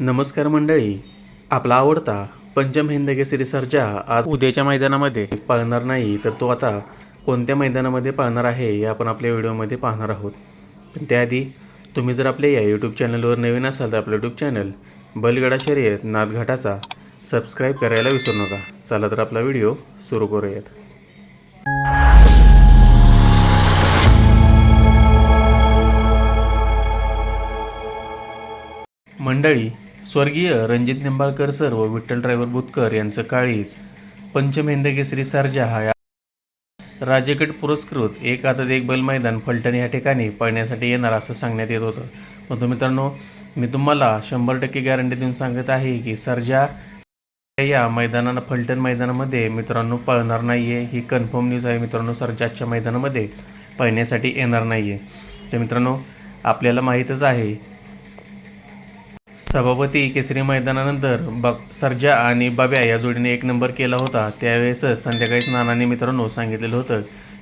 नमस्कार मंडळी. आपला आवडता पंचम हिंद केसरी सर्जा आज उद्याच्या मैदानामध्ये. पाळणार नाही तर तो आता कोणत्या मैदानामध्ये पाळणार आहे हे आपण आपल्या व्हिडिओमध्ये पाहणार आहोत. पण त्याआधी तुम्ही जर आपल्या या यूट्यूब चॅनलवर नवीन असाल तर आपलं यूट्यूब चॅनल बलगडा शर्यत नाथघाटाचा सबस्क्राईब करायला विसरू नका. चला तर आपला व्हिडिओ सुरू करूयात. मंडळी स्वर्गीय रणजित निंबाळकर सर व विठ्ठल ड्रायव्हर बुतकर यांचं काळीज पंचमेंद केसरी सर्जा हा या पुरस्कृत एक आता एक बैल मैदान फलटण या ठिकाणी पळण्यासाठी येणार असं सांगण्यात येत होतं. परंतु मित्रांनो मी तुम्हाला शंभर टक्के गॅरंटी देऊन सांगत आहे की सर्जा या मैदानानं फलटण मैदानामध्ये मित्रांनो पळणार नाही आहे ही कन्फर्म न्यूज आहे मित्रांनो सर्जाच्या मैदानामध्ये पळण्यासाठी येणार नाही आहे तर मित्रांनो आपल्याला माहीतच आहे सभापती केसरी मैदानानंतर बग सर्जा आणि बाब्या या जोडीने एक नंबर केला होता. त्यावेळेसच संध्याकाळीच नानाने मित्रांनो सांगितलेलं होतं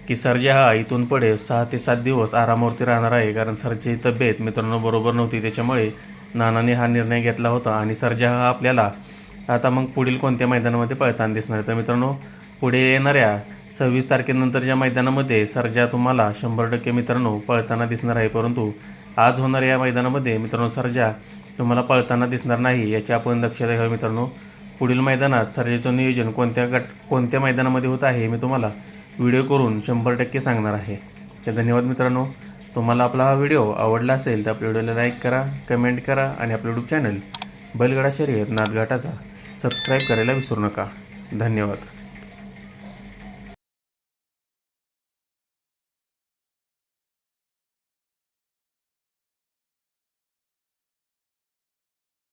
की सर्जा हा इथून पुढे सहा ते सात दिवस आरामावरती राहणार आहे कारण सर्जाची तब्येत मित्रांनो बरोबर नव्हती. त्याच्यामुळे नानाने हा निर्णय घेतला होता आणि सर्जा हा आपल्याला आता मग पुढील कोणत्या मैदानामध्ये पळताना दिसणार आहे? तर मित्रांनो पुढे येणाऱ्या सव्वीस तारखेनंतरच्या मैदानामध्ये सर्जा तुम्हाला शंभर टक्के मित्रांनो पळताना दिसणार आहे परंतु आज होणाऱ्या या मैदानामध्ये मित्रांनो सर्जा तुम्हाला पळताना दिसणार नाही याची आपण दक्षता घ्यावी मित्रांनो. पुढील मैदानात सर्जेचं नियोजन कोणत्या गट कोणत्या मैदानामध्ये होत आहे हे मी तुम्हाला व्हिडिओ करून शंभर टक्के सांगणार आहे. तर धन्यवाद मित्रांनो. तुम्हाला आपला हा व्हिडिओ आवडला असेल तर आपल्या व्हिडिओला लाईक करा कमेंट करा आणि आपलं यूट्यूब चॅनल बैलगडा शर्यत नादघाटाचा सबस्क्राईब करायला विसरू नका. धन्यवाद.